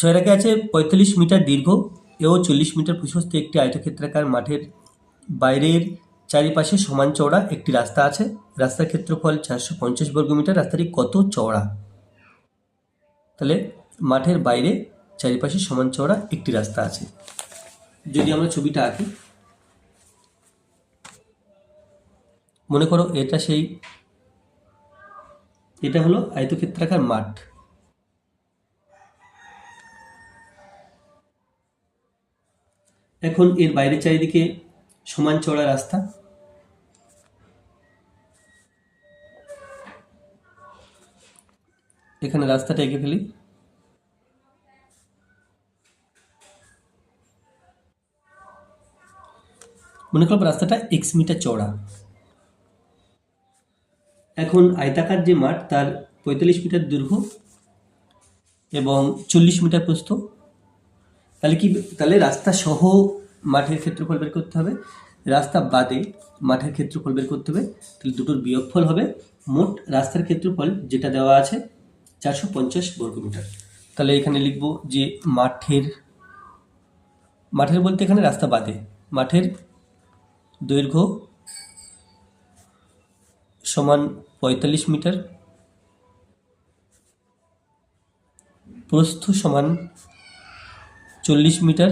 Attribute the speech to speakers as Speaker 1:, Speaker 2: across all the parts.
Speaker 1: ছয় রেখে আছে পঁয়তাল্লিশ মিটার দীর্ঘ ও চল্লিশ মিটার প্রশস্ত একটি আয়তক্ষেত্রাকার মাঠের বাইরের চারিপাশে সমান চওড়া একটি রাস্তা আছে। রাস্তার ক্ষেত্রফল চারশো পঞ্চাশ বর্গমিটার রাস্তাটি কত চওড়া? তাহলে মাঠের বাইরে চারিপাশে সমান চওড়া একটি রাস্তা আছে। যদি আমরা ছবিটা আঁকি, মনে করো এটা সেই, এটা হলো আয়তক্ষেত্রাকার মাঠ। এখন এর বাইরে চারিদিকে সমান চড়া রাস্তা। এখানে রাস্তাটা এঁকে ফেলি। মনে করো রাস্তাটা এক্স মিটার চড়া এখন আয়তাকার যে মাঠ, তার পঁয়তাল্লিশ মিটার দৈর্ঘ্য এবং চল্লিশ মিটার প্রস্থ। তাহলে কি, তাহলে রাস্তা সহ মাঠের ক্ষেত্রফল বের করতে হবে। রাস্তা বাদে মাঠের ক্ষেত্রফল বের করতে হবে। তাহলে দুটোর বিয়োগফল হবে। মোট রাস্তার ক্ষেত্রফল যেটা দেওয়া আছে, চারশো পঞ্চাশ বর্গমিটার তাহলে এখানে লিখব যে মাঠের মাঠের বলতে এখানে রাস্তা বাদে। মাঠের দৈর্ঘ্য সমান পঁয়তাল্লিশ মিটার। প্রস্থ সমান চল্লিশ মিটার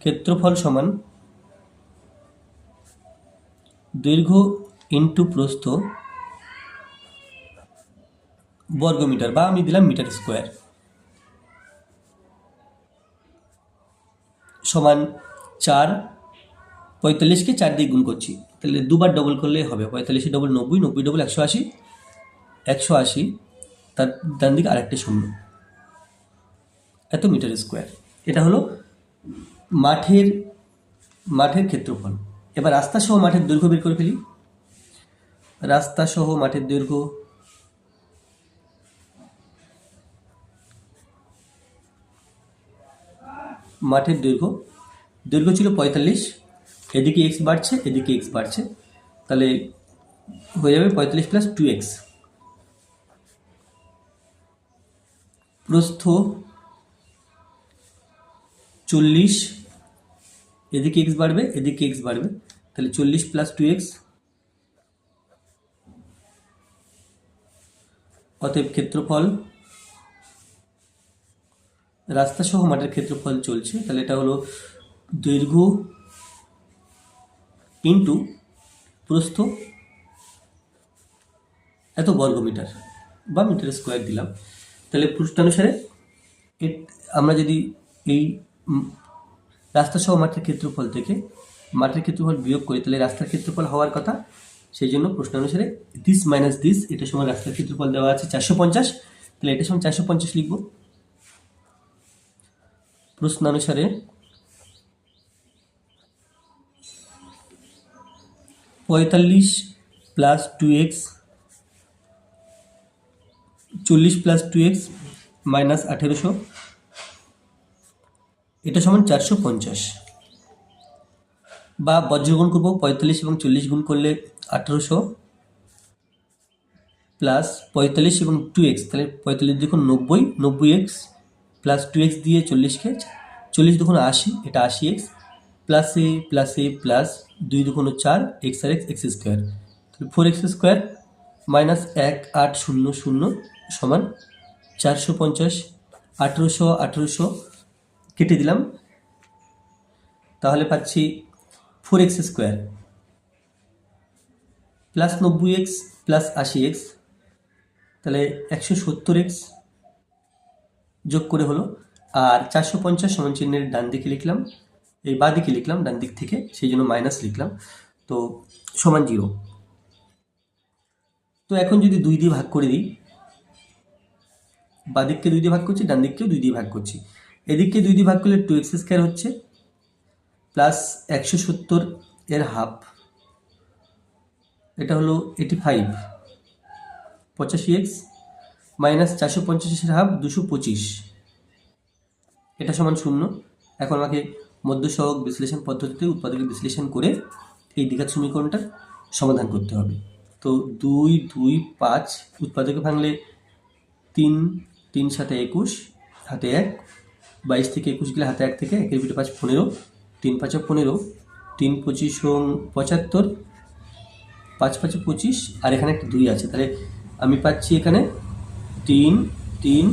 Speaker 1: ক্ষেত্রফল সমান দৈর্ঘ্য ইন্টু প্রস্থ বর্গমিটার বা আমি দিলাম মিটার স্কোয়ার, সমান চার পঁয়তাল্লিশকে চার দিয়ে গুণ করছি। তাহলে দুবার ডবল করলে হবে, পঁয়তাল্লিশে ডবল নব্বই নব্বই ডবল একশো আশি একশো আশি, তার ডান দিকে আরেকটা শূন্য। এত মিটার স্কোয়ার। এটা হলো মাঠের মাঠের ক্ষেত্রফল। এবার রাস্তা সহ মাঠের দৈর্ঘ্য বের করে ফেলি। রাস্তা সহ মাঠের দৈর্ঘ্য মাঠের দৈর্ঘ্য। দৈর্ঘ্য ছিল পঁয়তাল্লিশ। এদিকে এক্স বাড়ছে, এদিকে এক্স বাড়ছে। তাহলে হয়ে যাবে পঁয়তাল্লিশ প্লাস টু এক্স প্রস্থ চল্লিশ, এদিকে এক্স বাড়বে, এদিকে এক্স বাড়বে। তাহলে চল্লিশ প্লাস টু এক্স অতএব ক্ষেত্রফল, রাস্তা সহ মাঠের ক্ষেত্রফল চলছে। তাহলে এটা হলো দৈর্ঘ্য ইন্টু প্রস্থ এত বর্গমিটার, বা মিটার স্কোয়ার দিলাম। তাহলে পৃষ্ঠানুসারে আমরা যদি এই রাস্তা সহ মাঠের ক্ষেত্রফল থেকে মাঠের ক্ষেত্রফল বিয়োগ করি তাহলে রাস্তার ক্ষেত্রফল হওয়ার কথা। সেই জন্য প্রশ্ন অনুসারে দিস মাইনাস দিস এটা সময় রাস্তার ক্ষেত্রফল দেওয়া আছে চারশো পঞ্চাশ। তাহলে এটা সময় চারশো পঞ্চাশ লিখব। প্রশ্নানুসারে পঁয়তাল্লিশ প্লাস টু এক্স চল্লিশ প্লাস টু এক্স মাইনাস আঠেরোশো। এটা সমান চারশো পঞ্চাশ। বা বজ্রগুণ করব পঁয়তাল্লিশ এবং চল্লিশ গুণ করলে আঠেরোশো প্লাস পঁয়তাল্লিশ এবং টু এক্স, তাহলে পঁয়তাল্লিশ দেখুন নব্বই নব্বই এক্স প্লাস টু এক্স দিয়ে চল্লিশকে চল্লিশ দেখুন আশি, এটা আশি x plus a plus a, plus দুই দুগুণ চার, এক্স আর এক্স এক্স স্কোয়ার। তাহলে ফোর এক্স স্কোয়ার মাইনাস এক, আট, শূন্য শূন্য সমান চারশো পঞ্চাশ, আঠেরোশো আঠেরোশো কেটে দিলাম। তাহলে পাচ্ছি ফোর এক্স স্কোয়ার প্লাস নব্বই এক্স প্লাস আশি এক্স তাহলে একশো সত্তর এক্স যোগ করে হলো, আর চারশো পঞ্চাশ সমান চিহ্নের ডান দিকে লিখলাম, এই বাঁ দিকে লিখলাম, ডান দিক থেকে, সেই জন্য মাইনাস লিখলাম, তো সমান জিরো তো এখন যদি দুই দিয়ে ভাগ করে দিই, বাঁ দিককে দুই দিয়ে ভাগ করছি, ডান দিককেও দুই দিয়ে ভাগ করছি এদিককে দুই দিয়ে ভাগ করলে টু এক্স স্কোয়ার হচ্ছে প্লাস একশো সত্তর এর হাফ এটা হলো এইটি ফাইভ পঁচাশি এক্স মাইনাস চারশো পঞ্চাশের হাফ দুশো পঁচিশ। এটা সমান শূন্য। এখন আমাকে মধ্যসহক বিশ্লেষণ পদ্ধতিতে উৎপাদকের বিশ্লেষণ করে এই দ্বিঘাত সমীকরণটার সমাধান করতে হবে। তো দুই দুই, পাঁচ, উৎপাদকে ভাঙলে তিন তিন সাথে একুশ হাতে এক বাইশ থেকে একুশ গেলে হাতে এক থেকে একের পিঠে পাঁচ পনেরো, তিন পাঁচা পনেরো, তিন পঁচিশ পঁচাত্তর, পাঁচ পাঁচে পঁচিশ, আর এখানে একটা দুই আছে। তাহলে আমি পাচ্ছি এখানে তিন তিন,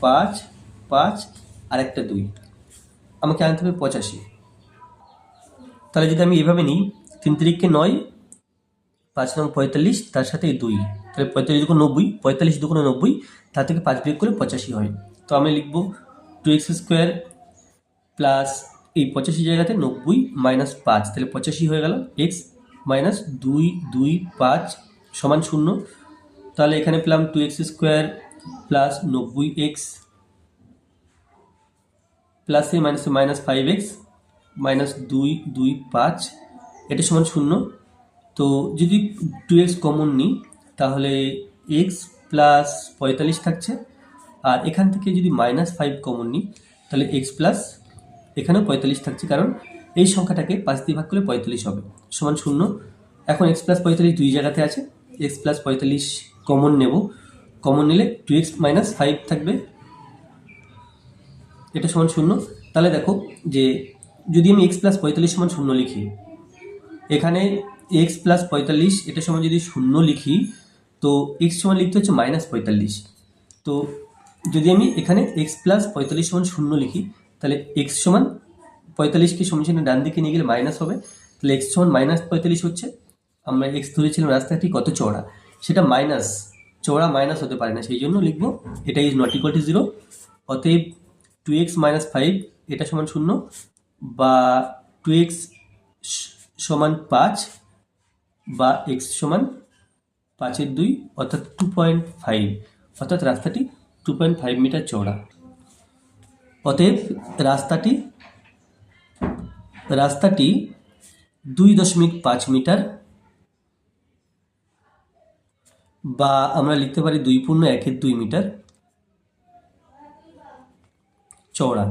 Speaker 1: পাঁচ পাঁচ, আর একটা দুই। আমাকে আনতে হবে পঁচাশি। তাহলে যদি আমি এভাবে নিই, তিন তারিখকে নয়, পাঁচ নং পঁয়তাল্লিশ, তার সাথে দুই। তাহলে পঁয়তাল্লিশ দুগুণ নব্বই, পঁয়তাল্লিশ দুগুণ নব্বই, তার থেকে পাঁচ বিয়োগ করে পঁচাশি হয়। তো আমি লিখব টু এক্স স্কোয়ার প্লাস এই পঁচাশি জায়গাতে নব্বই মাইনাস পাঁচ, তাহলে পঁচাশি হয়ে গেল এক্স মাইনাস দুই দুই, পাঁচ সমান শূন্য। তাহলে এখানে পেলাম টু এক্স স্কোয়ার প্লাস নব্বই x plus a minus minus five x minus দুই দুই, পাঁচ, এটা সমান শূন্য। তো যদি টু এক্স কমন নিই, তাহলে এক্স প্লাস পঁয়তাল্লিশ থাকছে। আর এখান থেকে যদি মাইনাস ফাইভ কমন নিই, তাহলে এক্স প্লাস এখানেও পঁয়তাল্লিশ থাকছে, কারণ এই সংখ্যাটাকে পাঁচ দিয়ে ভাগ করলে পঁয়তাল্লিশ হবে। সমান শূন্য। এখন এক্স প্লাস পঁয়তাল্লিশ দুই জায়গাতে আছে। এক্স প্লাস পঁয়তাল্লিশ কমন নেব। কমন নিলে টু এক্স মাইনাস ফাইভ থাকবে। এটা সমান শূন্য। তাহলে দেখো যে যদি আমি এক্স প্লাস পঁয়তাল্লিশ সমান শূন্য লিখি, এখানে এক্স প্লাস পঁয়তাল্লিশ, এটা সমান যদি শূন্য লিখি, তো এক্স সমান লিখতে হচ্ছে মাইনাস পঁয়তাল্লিশ। তো যদি আমি এখানে এক্স প্লাস পঁয়তাল্লিশ সমান শূন্য লিখি, তাহলে এক্স সমান পঁয়তাল্লিশকে সমান ডান দিকে নিয়ে গেলে মাইনাস হবে। তাহলে এক্স সমান মাইনাস পঁয়তাল্লিশ হচ্ছে। আমরা এক্স ধরেছিলাম রাস্তাটি কত চওড়া? সেটা মাইনাস চওড়া মাইনাস হতে পারে না, সেই জন্য লিখব এটা is not equal to zero অতএব টু এক্স মাইনাস ফাইভ এটা সমান শূন্য বা টু এক্স সমান পাঁচ বা এক্স সমান পাঁচের দুই, অর্থাৎ টু পয়েন্ট ফাইভ অর্থাৎ রাস্তাটি টু পয়েন্ট ফাইভ মিটার চওড়া। অতএব রাস্তাটি রাস্তাটি দুই দশমিক পাঁচ মিটার বা আমরা লিখতে পারি দুই পূর্ণ একের দুই মিটার চওড়া।